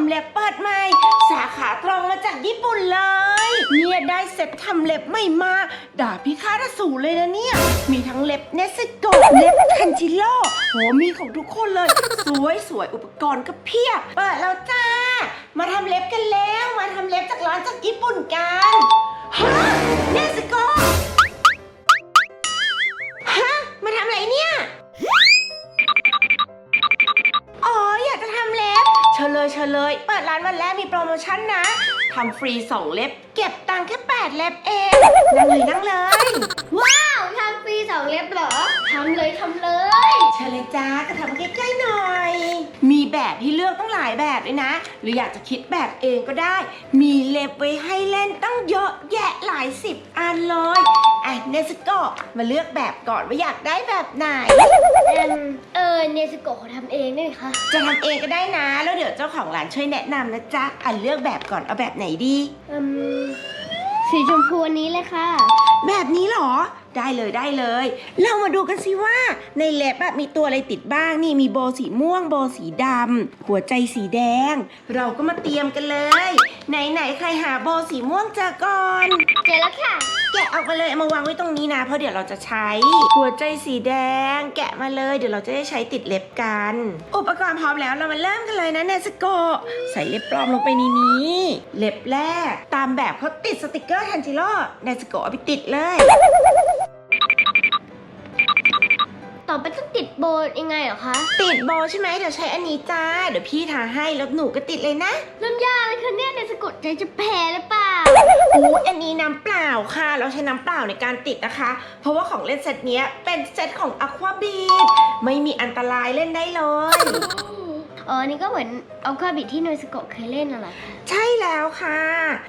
ำเล็บเปิดใหม่ สาขาตรงมาจากญี่ปุ่นเลย เนี่ยได้เซ็ตทำเล็บใหม่มา ด่าพี่ค้าระสูเลยนะเนี่ย มีทั้งเล็บเนสโกเล็บคันจิโร่โหมีของทุกคนเลย สวยสวยอุปกรณ์ก็เพียบ เปิดแล้วจ้า มาทำเล็บกันแล้ว มาทำเล็บจากร้านจากญี่ปุ่นกัน ทำฟรี 2 เล็บ เก็บตังค์แค่ 8 เล็บเอง นั่งเลยนั่งเลยว้าำเลยทำเลย เชิญเลยจ้าก็ทำมาใกล้ๆหน่อย มีแบบให้เลือกตั้งหลายแบบเลยนะ หรืออยากจะคิดแบบเองก็ได้ มีเล็บไว้ให้เล่นตั้งเยอะแยะหลายสิบอันเลยอะเนสโกะมาเลือกแบบก่อนว่าอยากได้แบบไหน เอิ่มเออเนสโกะเขาทำเองได้ไหมคะจะทำเองก็ได้นะ แล้วเดี๋ยวเจ้าของร้านช่วยแนะนำนะจ๊ะอะเลือกแบบก่อนเอาแบบไหนดีอืมสีชมพูอันนี้เลยค่ะ แบบนี้เหรอ ได้เลยได้เลย เรามาดูกันสิว่าในเล็บอะมีตัวอะไรติดบ้างนี่มีโบสีม่วง โบสีดำหัวใจสีแดง เราก็มาเตรียมกันเลยไหนไหนๆใครหาโบสีม่วงเจอก่อนเจอแล้วค่ะ แกะออกมาเลยเอามาวางไว้ตรงนี้นะ เพราะเดี๋ยวเราจะใช้ หัวใจสีแดง แกะมาเลย เดี๋ยวเราจะได้ใช้ติดเล็บกัน อุปกรณ์พร้อมแล้วเรามาเริ่มกันเลยนะเนสโกะใส่เล็บปลอมลงไปในนี้ เล็บแรก ตามแบบเขาติดสติกเกอร์ทันจิโร่เนสโกะเอาไปติดเลยต่ อไปต้องติดโบยังไงเหรอคะ ติดโบใช่ไหมเดี๋ยวใช้อันนี้จ้า เดี๋ยวพี่ทาให้แล้วหนูก็ติดเลยนะ น้ำยาอะไรคะเนี่ยเนสโกะใจจะแพ้หรือเปล่าอู้อันนี้น้ำเปล่าค่ะ เราใช้น้ำเปล่าในการติดนะคะ เพราะว่าของเล่นเซตเนี้ยเป็นเซตของ Aqua b e a t ไม่มีอันตรายเล่นได้เลยอ๋อนี่ก็เหมือนเอาคาบิที่เนสโกะเคยเล่นน่ะเหรอคะใช่แล้วค่ะ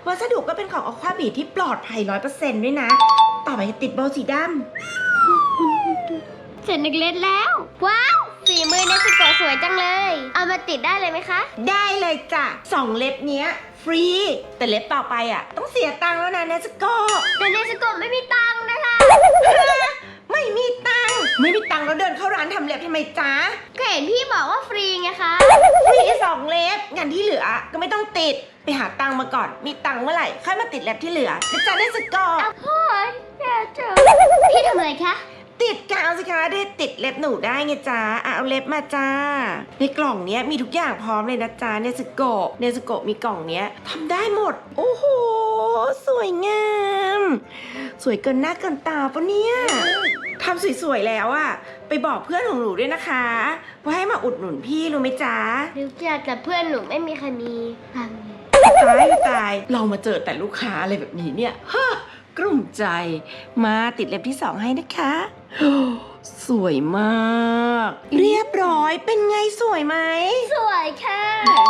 วัสดุก็เป็นของ Aqua b e a t ที่ปลอดภัย100%ด้วยนะ ต่อไปติดโบสีด เสร็จนักเล่นแล้ว ว้าวฝีมือเนสโกะสวยจังเลย เอามาติดได้เลยไหมคะำได้เลยจ้ะสองเล็บเนี้ย ฟรี แต่เล็บต่อไปอะ ต้องเสียตังค์แล้วนะเนสโกแต่เนสโกะไม่มีตังค์นะคะ ไม่มีตังค์ไม่มีตังค์แล้วเดินเข้าร้านทำเล็บทำไมจ๊ะก็เห็นพี่บอกว่าฟรีไงคะ ฟรีสองเล็บงานที่เหลือก็ไม่ต้องติดไปหาตังค์มาก่อน มีตังค์เมื่อไหร่ค่อยมาติดเล็บที่เหลือนะจ๊ะเนสโกเอาพ่อแย่เจอพี่ทำอะไรคะ ติดกาวสิคะได้ติดเล็บหนูได้ไงจ๊ะอะเอาเล็บมาจ้า ในกล่องเนี้ยมีทุกอย่างพร้อมเลยนะจ๊ะเนสโกะเนสโกะมีกล่องเนี้ยทำได้หมด โอ้โห สวยงาม สวยเกินหน้าเกินตาปะเนี่ยทำสวยๆแล้วอะไปบอกเพื่อนของหนูด้วยนะคะว่าให้มาอุดหนุนพี่รู้ไหมจ๊ะดูจากแต่เพื่อนหนูไม่มีใครมีตังค์เลยตายตาย เรามาเจอแต่ลูกค้าอะไรแบบนี้เนี่ยฮะกลุ่มใจมาติดเล็บที่สองให้นะคะ สวยมาก เรียบร้อยเป็นไงสวยไหม สวยค่ะ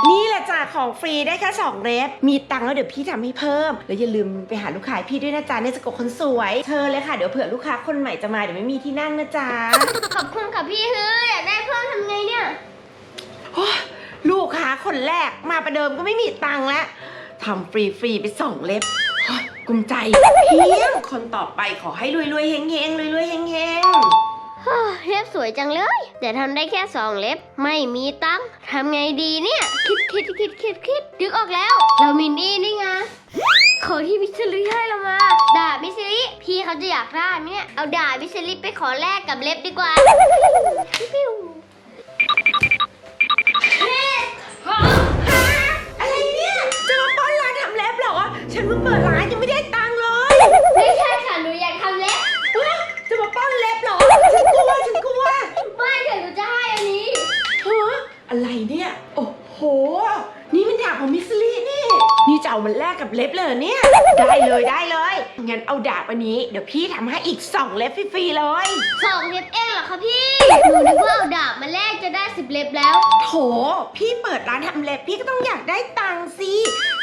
นี่แหละจ้ะของฟรีได้แค่สองเล็บมีตังค์แล้วเดี๋ยวพี่ทำให้เพิ่ม แล้วอย่าลืมไปหาลูกค้าให้พี่ด้วยนะจ๊ะในสกบคนสวยเชิญเลยค่ะ เดี๋ยวเผื่อลูกค้าคนใหม่จะมาเดี๋ยวไม่มีที่นั่งนะจ๊ะ ขอบคุณค่ะพี่เฮ้ยอยากได้เพิ่มทำไงเนี่ย โอ๊ยลูกค้าคนแรกมาประเดิมก็ไม่มีตังค์แล้วทำฟรีฟรีๆไปสองเล็บโอ๊ย กลุ้มใจเพียงคนต่อไปขอให้รวยรวยๆเฮงเฮงรวยรวยๆเฮงเฮงฮ่าเล็บสวยจังเลย แต่ทำได้แค่สองเล็บ ไม่มีตังค์ทำไงดีเนี่ย คิดคิดคิดคิดคิดนึกออกแล้ว เรามีนี่นี่ไงขอที่มิสซิลิให้เรามาดาบมิสซิลิพี่เขาจะอยากได้ไหมเนี่ย เอาดาบมิสซิลิไปขอแลกกับเล็บดีกว่าปิ้วอะไรเนี่ยจะมาป้อนร้านทำเล็บเหรอ ฉันเพิ่งเปิดร้าน เล็บเลยเหรอเนี่ย ได้เลยได้เลย งั้นเอาดาบอันนี้เดี๋ยวพี่ทำให้อีก2เล็บฟรีๆเลย สองเล็บเองเหรอคะพี่หนูนึกว่าเอาดาบมาแลกจะได้สิบเล็บแล้ว โถ พี่เปิดร้านทำเล็บพี่ก็ต้องอยากได้ตังค์สิ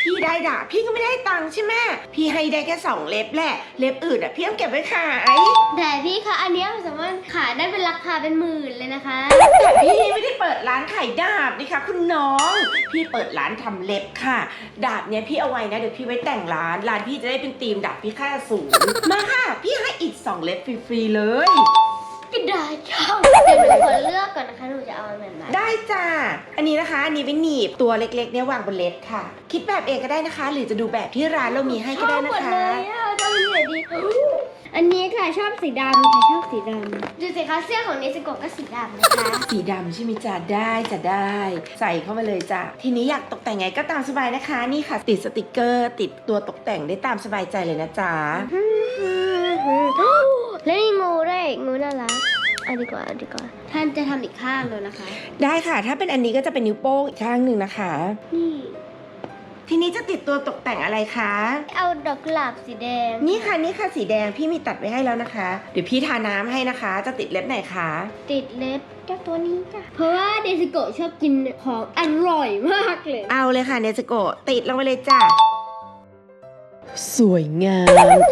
พี่ได้ดาบพี่ก็ไม่ได้ตังค์ใช่ไหมพี่ให้ได้แค่สองเล็บแหละ เล็บอื่นอะพี่ต้องเก็บไว้ขาย แต่พี่คะอันเนี้ยสามารถขายได้เป็นราคาเป็นหมื่นเลยนะคะ แต่พี่ไม่ได้เปิด ร้านขายดาบนี่ค่ะคุณน้อง พี่เปิดร้านทำเล็บค่ะ ดาบเนี้ยพี่เอาไว้นะเดี๋ยวพี่ไว้แต่งร้านร้านพี่จะได้เป็นธีมดาบพี่ค่าสูงมาค่ะ พี่ให้อีกสองเล็บฟรีๆเลยก็ได้ช่องเดี๋ยวหนูขอเลือกก่อนนะคะหนูจะเอาอันไหนได้จ้าอันนี้นะคะอันนี้เป็นหนีบตัวเล็กๆเนี่ยวางบนเลสค่ะ คิดแบบเองก็ได้นะคะ หรือจะดูแบบที่ร้านเรามีให้ก็ได้นะชอบหมดคะเลยอะจะเอาอันไหนดี อันนี้ค่ะชอบสีดำค่ะชอบสีดำดูสิคะเสื้อของเนสโกะก็สีดำนะคะ สีดำใช่ไหมจ้าได้จะได้ ใส่เข้ามาเลยจ้ะทีนี้อยากตกแต่งไงก็ตามสบายนะคะ นี่ค่ะ ติดสติกเกอร์ ติดตัวตกแต่งได้ตามสบายใจเลยนะจ๊ะแล้วมีงูด้วยงูน่ารักเอาดีกว่าเอาดีกว่า ท่านจะทำอีกข้างเลยนะคะ ได้ค่ะ ถ้าเป็นอันนี้ก็จะเป็นนิ้วโป้งอีกข้างหนึ่งนะคะนี่ ทีนี้จะติดตัวตกแต่งอะไรคะ เอาดอกกุหลาบสีแดง นี่ค่ะนี่ค่ะสีแดงพี่มีตัดไว้ให้แล้วนะคะ เดี๋ยวพี่ทาน้ำให้นะคะ จะติดเล็บไหนคะ ติดเล็บเจ้าตัวนี้จ้ะ เพราะว่าเดซิโกะชอบกินของอร่อยมากเลย เอาเลยค่ะเนสโกะติดลงไปเลยจ้ะ สวยงาม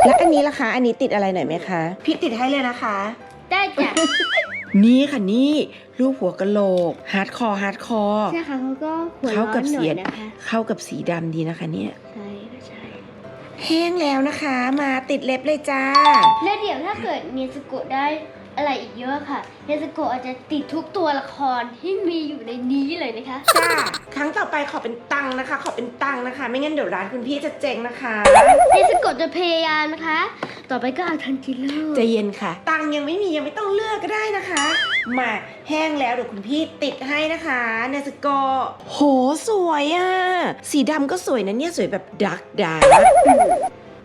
และอันนี้ล่ะคะ อันนี้ติดอะไรหน่อยไหมคะ พี่ติดให้เลยนะคะ ได้จ้ะ นี่ค่ะนี่รูปหัวกะโหลกฮาร์ดคอร์ฮาร์ดคอร์ใช่ค่ะเขาก็หัวเข้าร้อกับนหน่เสีอยยดนะคะเข้ากับสีดำดีนะคะเนี่ย ใช่ค่ะใช่แห้งแล้วนะคะ มาติดเล็บเลยจ้า แล้วเดี๋ยวถ้าเกิดเนสโกะได้ อะไรอีกเยอะค่ะเนสโกะอาจจะติดทุกตัวละครที่มีอยู่ในนี้เลยนะคะ จ้าครั้งต่อไปขอเป็นตังค์นะคะ ขอเป็นตังค์นะคะ ไม่งั้นเดี๋ยวร้านคุณพี่จะเจ๊งนะคะเนสโกะจะพยายามนะคะ ต่อไปก็เอาทันจิโร่ใจเย็นค่ะ ตังค์ยังไม่มียังไม่ต้องเลือกก็ได้นะคะ มาแห้งแล้วเดี๋ยวคุณพี่ติดให้นะคะเนสโกโหสวยอะ่ะ สีดำก็สวยนะเนี่ยสวยแบบดักดัก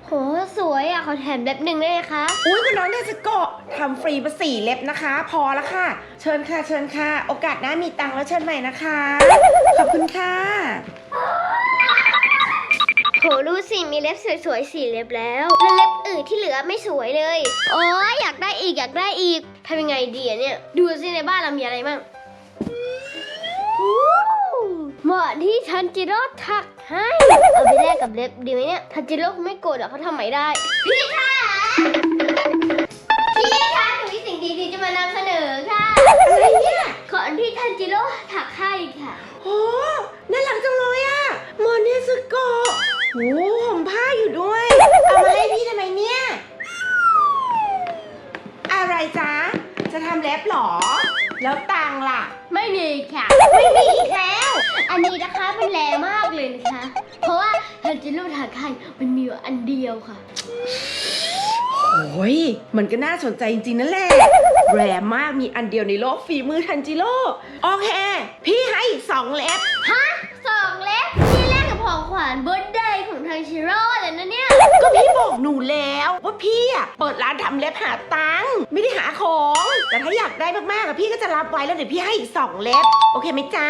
โหสวยอะขอแถมเล็บหนึ่งได้ไหมคะ อุ้ยคุณน้องเนสโกทำฟรีมาสี่เล็บนะคะ พอแล้วค่ะ เชิญค่ะเชิญค่ะ โอกาสหน้ามีตังค์แล้วเชิญใหม่นะคะ ขอบคุณค่ะโหดูสิมีเล็บสวยๆสี่เล็บแล้วแล้วเล็บอื่นที่เหลือไม่สวยเลย โอ้ยอยากได้อีกอยากได้อีกทำยังไงดีอะเนี่ย ดูสิในบ้านเรามีอะไรบ้าง เหมาะที่ทันจิโร่ถักให้เอาไปแลกกับเล็บดีไหมเนี่ยทันจิโร่ไม่โกรธหรอกเขาทำไหมได้ พี่คะ แล้วตังค์ล่ะ ไม่มีค่ะ ไม่มีอีกแล้ว อันนี้นะคะมันแรงมากเลยนะคะ เพราะว่าทันจิโร่ถักให้มันมีอยู่อันเดียวค่ะ โอ้ยมันก็น่าสนใจจริงๆนั่นแหละแรมากมีอันเดียวในโลกฝีมือทันจิโร่โอเค พี่ให้อีกสองเล็บ ฮะ ก็พี่บอกหนูแล้วว่าพี่อะเปิดร้านทำเล็บหาตังค์ไม่ได้หาของ แต่ถ้าอยากได้มากๆอะพี่ก็จะรับไว้แล้วเดี๋ยวพี่ให้อีกสองเล็บ โอเคไหมจ๊ะ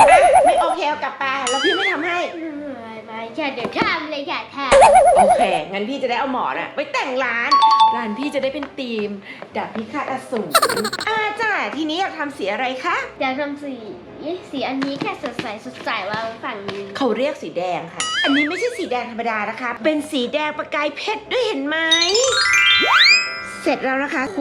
อะไม่โอเคเอากลับไปแล้วพี่ไม่ทำให้ ไม่เดี๋ยวทำเลยค่ะทโอเค งั้นพี่จะได้เอาหมอนอะไว้แต่งร้าน ร้านพี่จะได้เป็นธีมดาบพิฆาตอสูรอ่าจ้ะทีนี้อยากทำสีอะไรคะำอยากทำสีสีอันนี้แค่สดใสสดใสวางฝั่งนี้เขาเรียกสีแดงค่ะ อันนี้ไม่ใช่สีแดงธรรมดานะคะ เป็นสีแดงประกายเพชรด้วยเห็นไหม เสร็จแล้วนะคะโห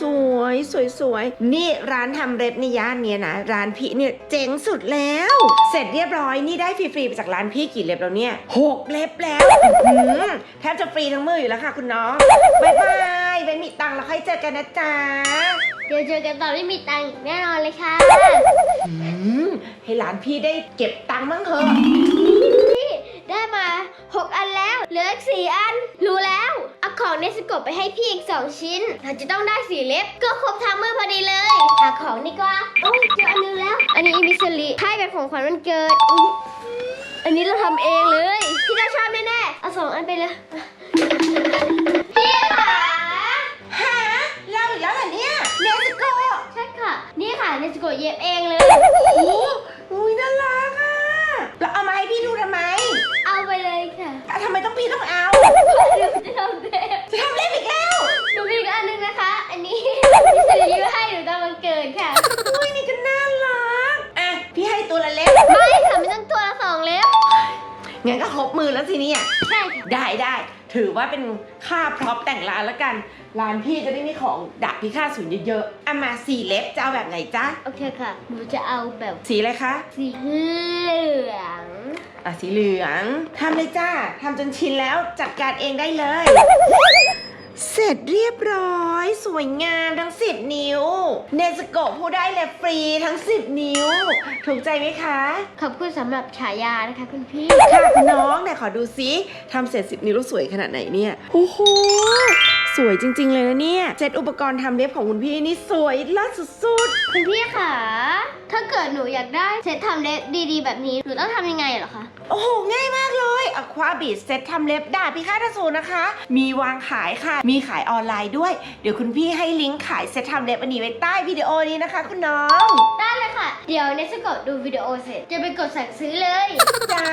สวยสวยสวยนี่ร้านทำเล็บในย่านเนี้ยนะร้านพี่เนี่ยเจ๋งสุดแล้ว เสร็จเรียบร้อยนี่ได้ฟรีๆไปจากร้านพี่กี่เล็บแล้วเนี่ยหกเล็บแล้วอื้อหือแทบจะฟรีทั้งมืออยู่แล้วค่ะคุณน้องบายบายไว้มีตังค์แล้วค่อยเจอกันนะจ๊ะเดี๋ยวเจอกันตอนที่มีตังค์อีกแน่นอนเลยค่ะอืมให้ร้านพี่ได้เก็บตังค์บ้างเถอะ กบไปให้พี่อีกสองชิ้นเราจะต้องได้สีเล็บ ก็ครบทั้งมือพอดีเลย หาของดีกว่า โอ้ยเจออันนึงแล้ว อันนี้มิสลิให้เป็นของขวัญวันเกิดอุ๊ยอันนี้เราทำเองเลย พี่จะชอบแน่ๆเอาสองอันไปเลย พี่ค่ะ หาเราอีกแล้วเหรอเนี่ยเนสโก ใช่ค่ะ นี่ค่ะเนสโกะเย็บเองเลย โอ้อุ้ยน่ารักอะ แล้วเอามาให้พี่ดูทำไม เอาไปเลยค่ะ อะทำไมต้องพี่ต้องเอา เดี๋ยวจะทำเล็บ จะทำเล็บอีกแล้ว หนูมีอีกอันหนึงนะคะ อันนี้ พี่สิริยุให้หนูตอนวันเกิดค่ะ อุ้ยนี่ก็น่ารัก อะ พี่ให้ตัวละเล็บ ไม่ค่ะไม่ต้องตัวละสองเล็บ งั้นก็ครบมือแล้วสิเนี่ยใช่ค่ะได้ได้ ถือว่าเป็นค่าพร็อพแต่งร้านแล้วกัน ร้านพี่จะได้มีของดักพิฆาตศูนย์เยอะๆอะมาสี่เล็บจะเอาแบบไหนจ๊ะ โอเคค่ะ หนูจะเอาแบบสีอะไรคะ สีเหลืองอะสีเหลืองทำเลยจ้าทำจนชินแล้วจัดการเองได้เลย เสร็จเรียบร้อย สวยงามทั้ง 10 นิ้ว เนสโกะผู้ได้เล็บฟรีทั้ง 10 นิ้ว ถูกใจไหมคะขอบคุณสำหรับฉายานะคะคุณพี่ ค่ะคุณน้องไหนขอดูซิทำเสร็จ 10 นิ้วแล้วสวยขนาดไหนเนี่ยโอ้โหส วยจริง ๆ เลยนะเนี่ยเซ็ตอุปกรณ์ทำเล็บของคุณพี่นี่สวยล่าสุดคุณพี่ค่ะ ถ้าเกิดหนูอยากได้เซตทำเล็บดีๆ แบบนี้หนูต้องทำยังไงเหรอคะๆโอ้โหง่ายมากเลยอควาบีดเซ็ตทำเล็บดาบพิฆาตอสูรนะคะ มีวางขายค่ะ มีขายออนไลน์ด้วย เดี๋ยวคุณพี่ให้ลิงก์ขายเซ็ตทำเล็บอันนี้ไว้ใต้วิดีโอนี้นะคะ คุณน้องได้เลยค่ะ เดี๋ยวเนสกดดูวิดีโอเสร็จจะไปกดสั่งซื้อเลยจ้า